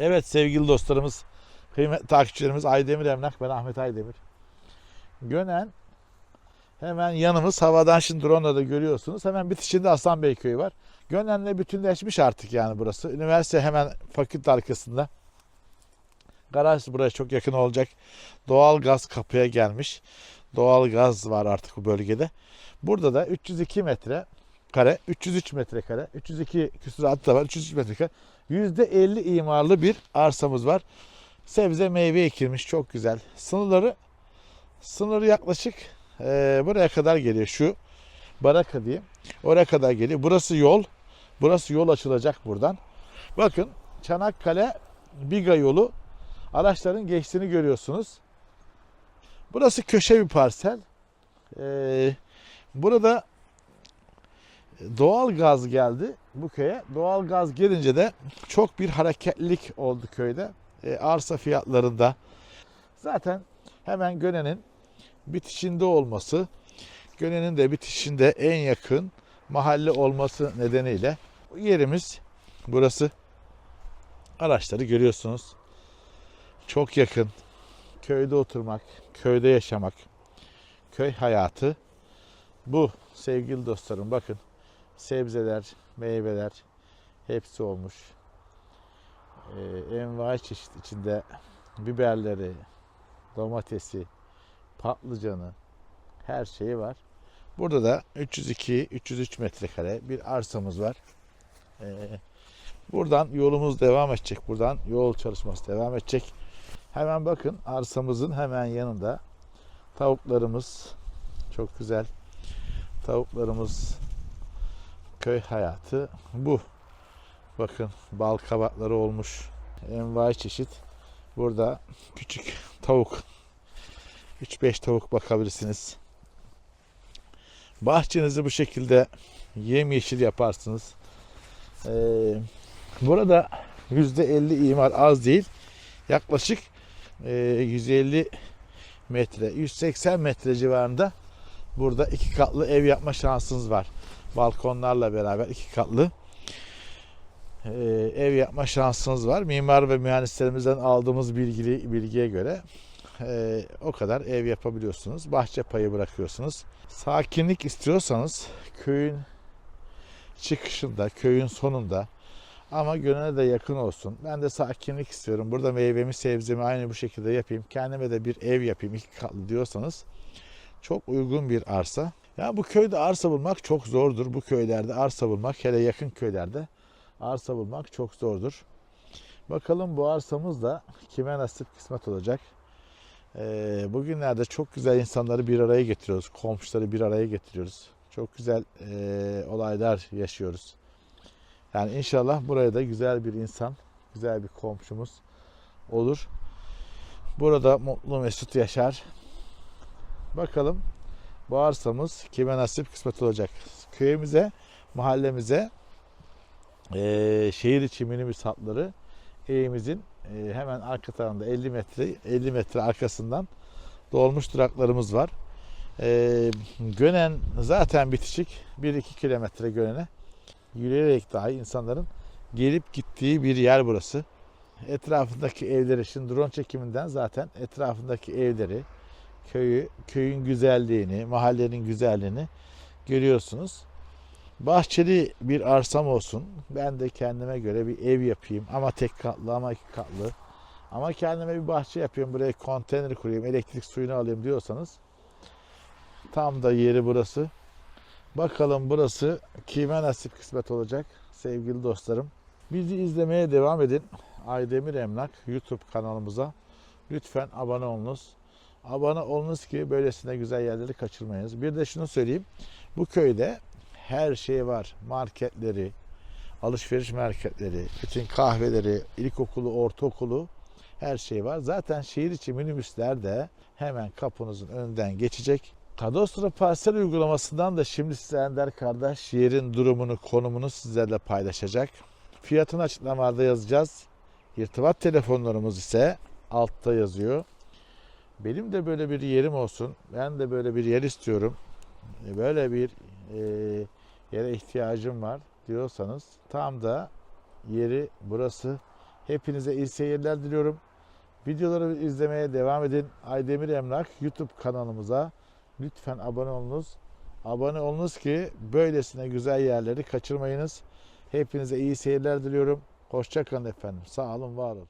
Evet sevgili dostlarımız, kıymetli takipçilerimiz Aydemir Emlak, ben Ahmet Aydemir. Gönen hemen yanımız havadan şimdi drone'la da görüyorsunuz. Hemen bitişinde Aslanbey Köyü var. Gönen'le bütünleşmiş artık yani burası. Üniversite hemen fakülte arkasında. Garaj buraya çok yakın olacak. Doğal gaz kapıya gelmiş. Doğal gaz var artık bu bölgede. Burada da 302 metre kare, 303 metrekare, 302 küsuratı da var, 303 metrekare. %50 imarlı bir arsamız var. Sebze meyve ekilmiş çok güzel. Sınırları sınırı yaklaşık eee, buraya kadar geliyor şu baraka diye. Oraya kadar geliyor. Burası yol. Burası yol açılacak buradan. Bakın Çanakkale Biga yolu araçların geçtiğini görüyorsunuz. Burası köşe bir parsel. Eee, burada doğal gaz geldi bu köye. Doğal gaz gelince de çok bir hareketlilik oldu köyde. E, arsa fiyatlarında. Zaten hemen Gönen'in bitişinde olması, Gönen'in de bitişinde en yakın mahalle olması nedeniyle yerimiz burası. Araçları görüyorsunuz. Çok yakın. Köyde oturmak, köyde yaşamak, köy hayatı bu sevgili dostlarım bakın sebzeler, meyveler hepsi olmuş. Ee, envai çeşit içinde biberleri, domatesi, patlıcanı her şeyi var. Burada da 302-303 metrekare bir arsamız var. Ee, buradan yolumuz devam edecek. Buradan yol çalışması devam edecek. Hemen bakın arsamızın hemen yanında tavuklarımız çok güzel. Tavuklarımız köy hayatı bu. Bakın bal kabakları olmuş. Envai çeşit. Burada küçük tavuk 3-5 tavuk bakabilirsiniz. Bahçenizi bu şekilde yemyeşil yaparsınız. Ee, burada %50 imar az değil. Yaklaşık e, 150 metre, 180 metre civarında burada iki katlı ev yapma şansınız var balkonlarla beraber iki katlı e, ev yapma şansınız var. Mimar ve mühendislerimizden aldığımız bilgili, bilgiye göre e, o kadar ev yapabiliyorsunuz. Bahçe payı bırakıyorsunuz. Sakinlik istiyorsanız köyün çıkışında, köyün sonunda ama gönüle de yakın olsun. Ben de sakinlik istiyorum. Burada meyvemi, sebzemi aynı bu şekilde yapayım. Kendime de bir ev yapayım iki katlı diyorsanız çok uygun bir arsa. Ya bu köyde arsa bulmak çok zordur. Bu köylerde arsa bulmak hele yakın köylerde arsa bulmak çok zordur. Bakalım bu arsamız da kime nasip kısmet olacak. Ee, bugünlerde çok güzel insanları bir araya getiriyoruz. Komşuları bir araya getiriyoruz. Çok güzel e, olaylar yaşıyoruz. Yani inşallah buraya da güzel bir insan, güzel bir komşumuz olur. Burada mutlu mesut yaşar. Bakalım bu arsamız kime nasip kısmet olacak. Köyümüze, mahallemize eee, şehir içi minibüs hatları evimizin eee, hemen arka tarafında 50 metre 50 metre arkasından dolmuş duraklarımız var. Eee, Gönen zaten bitişik. 1-2 kilometre Gönen'e yürüyerek dahi insanların gelip gittiği bir yer burası. Etrafındaki evleri, şimdi drone çekiminden zaten etrafındaki evleri, köyü, köyün güzelliğini, mahallenin güzelliğini görüyorsunuz. Bahçeli bir arsam olsun. Ben de kendime göre bir ev yapayım. Ama tek katlı ama iki katlı. Ama kendime bir bahçe yapayım. Buraya konteyner kurayım. Elektrik suyunu alayım diyorsanız. Tam da yeri burası. Bakalım burası kime nasip kısmet olacak sevgili dostlarım. Bizi izlemeye devam edin. Aydemir Emlak YouTube kanalımıza lütfen abone olunuz. Abone olunuz ki böylesine güzel yerleri kaçırmayınız. Bir de şunu söyleyeyim. Bu köyde her şey var. Marketleri, alışveriş marketleri, bütün kahveleri, ilkokulu, ortaokulu her şey var. Zaten şehir içi minibüsler de hemen kapınızın önünden geçecek. Kadastro parsel uygulamasından da şimdi size Ender kardeş yerin durumunu, konumunu sizlerle paylaşacak. Fiyatını açıklamalarda yazacağız. İrtibat telefonlarımız ise altta yazıyor. Benim de böyle bir yerim olsun. Ben de böyle bir yer istiyorum. E, Böyle bir e, yere ihtiyacım var diyorsanız tam da yeri burası Hepinize iyi seyirler diliyorum. Videoları izlemeye devam edin. Aydemir Emlak YouTube kanalımıza lütfen abone olunuz. Abone olunuz ki böylesine güzel yerleri kaçırmayınız. Hepinize iyi seyirler diliyorum. Hoşçakalın efendim. Sağ olun, var olun.